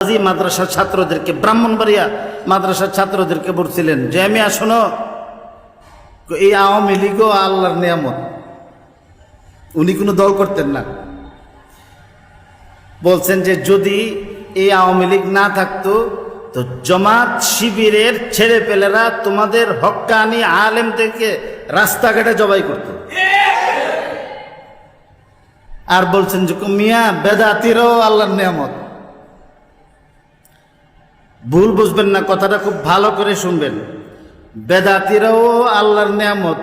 মাদ্রাসার ছাত্রদেরকে, ব্রাহ্মণবাড়িয়া মাদ্রাসার ছাত্রদেরকে বলছিলেন যে আমি শোনো, এই আওয়ামী লীগও আল্লাহর নিয়ামত। উনি কোনো দল করতেন না। বলছেন যে, যদি এই আওয়ামী লীগ না থাকতো, তো জমাত শিবিরের ছেলে পেলেরা তোমাদের হক্কানি থেকে রাস্তাঘাটে জবাই করত। আর বলছেন যে, মিয়া, বেদাতিরও আল্লাহর নিয়ামত। ভুল বুঝবেন না, কথাটা খুব ভালো করে শুনবেন। বেদাতিরাও আল্লাহর নিয়ামত।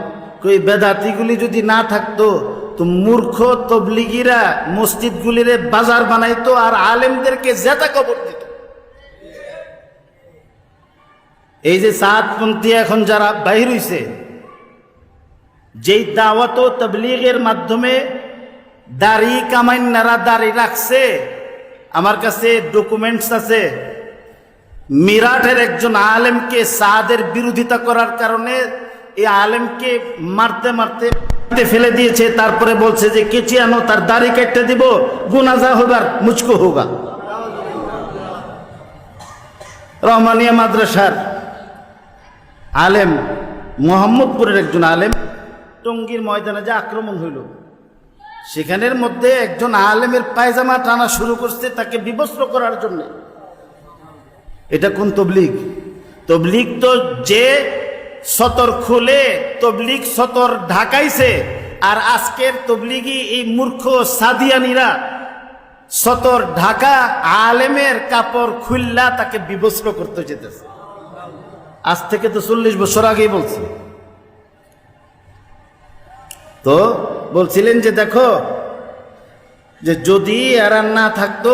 ওই বেদাতিগুলি যদি না থাকতো, তো মূর্খ তবলিগিরা মসজিদগুলিরে বাজার বানাইতো আর আলেমদেরকে জেতা কবর দিত। এই যে সাতপন্থী এখন যারা বাহির হইছে, যেই দাওয়াত ও তবলিগের মাধ্যমে দাড়ি কামাইনারা দাড়ি রাখছে, আমার কাছে ডকুমেন্টস আছে। মিরাটের একজন আলেমকে সাদের বিরোধিতা করার কারণে এই আলেমকে মারতে মারতে ফেলে দিয়েছে। তারপরে বলছে যে কেচি আনো, তার দাড়ি কেটে দিব, গুনাজা হোগার মুচকো হোগা রহমানিয়া মাদ্রাসার আলেম, মোহাম্মদপুরের একজন আলেম, টঙ্গীর ময়দানে যে আক্রমণ হইল, সেখানের মধ্যে একজন আলেমের পায়জামা টানা শুরু করছে তাকে বিবস্ত্র করার জন্যে। এটা কোন তবলিগ? তবলিগ তো যে সতর খুলে, তবলিগ সতর ঢাকাইছে, আর আজকের তবলিগি এই মূর্খ সাদিয়ানিরা সতর ঢাকা আলেমের কাপড় খুললা তাকে বিবস্ত্র করতে যেতেছে। আজ থেকে তো চল্লিশ বছর আগেই বলছি। তো বলছিলেন যে দেখো, যে যদি এরা না থাকতো,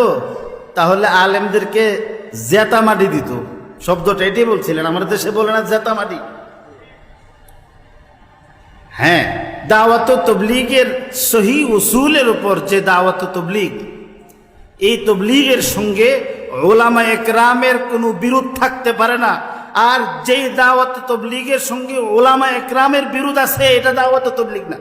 তাহলে আলেমদেরকে জেতা মাটি দিত। শব্দটা এটাই বলছিলেন, আমাদের দেশে বলে না জেতা মাটি হ্যাঁ দাওয়াত তবলিগের সহি উসুলের উপর যে দাওয়াত তবলিগ, এই তবলিগের সঙ্গে ওলামা একরামের কোনো বিরোধ থাকতে পারে না। আর যেই দাওয়াত তবলিগের সঙ্গে ওলামা একরামের বিরোধ আছে, এটা দাওয়াত তবলিগ না।